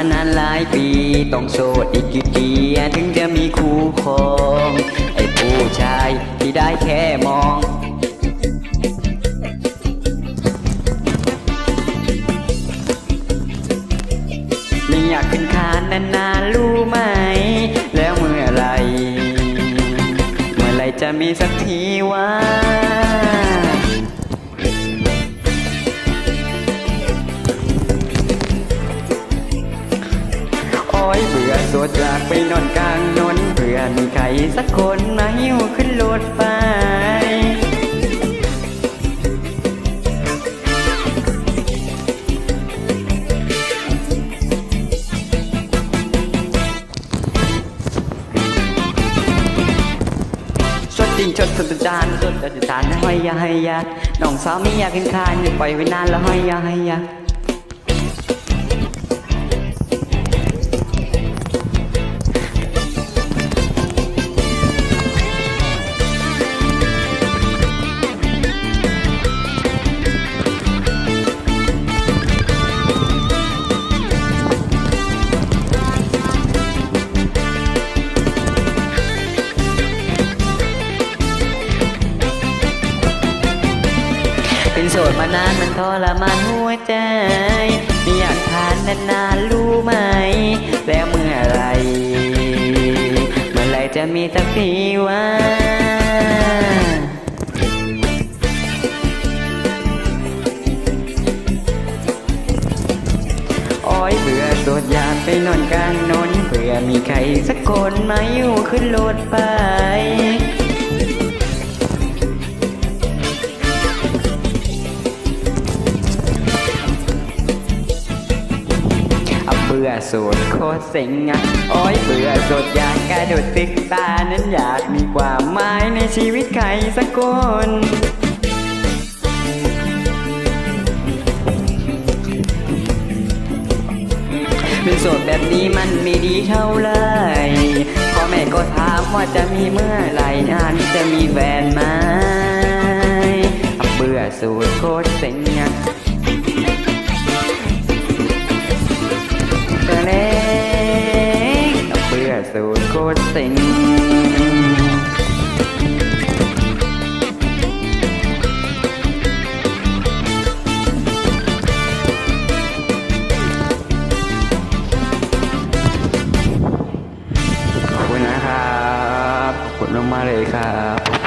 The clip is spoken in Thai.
านานหลายปี ต้องโสดอีกกี่ปีถึงจะมีคู่ครอง ไอ้ผู้ชายที่ได้แค่มองไม่อยากขึ้นคานนานๆรู้ไหม แล้วเมื่อไหรเมื่อไหรจะมีสักทีวะ ดอยากไปนอนกลางนนเบื่อมีใครสักคนมาหิ้วขึ้นรถไปชดจริงชดสุดจานชดสุดจานห้อยยาห้ยาน้องสาวไม่อยากกินคานปล่อยไว้นานแล้วห้อยยาห้ยา โสดมานานมันทรมานหัวใจ ไม่อยากทานนานๆรู้ไหม แล้วเมื่อไหรเมื่อไหรจะมีสักทีวะโอ้ยเบื่อโสดอยากไปนอนกลางนนเผื่อมีใครสักคนมาอยู่ขึ้นรถไป อะเบื่อโสดโคตรเซ็งอะโอ้ยเบื่อโสดอยากกระโดดตึกตานั้นอยากมีความหมายในชีวิตใครสักคนเป็นโสดแบบนี้มันไม่ดีเท่าไหรพ่อแม่ก็ถามว่าจะมีเมื่อไหร่นานจะมีแฟนไหมเบื่อโสดโคตรเซ็งอะ ตรโคตรสิงขอบคุณนะครับ ขอบคุณมากๆเลยครับ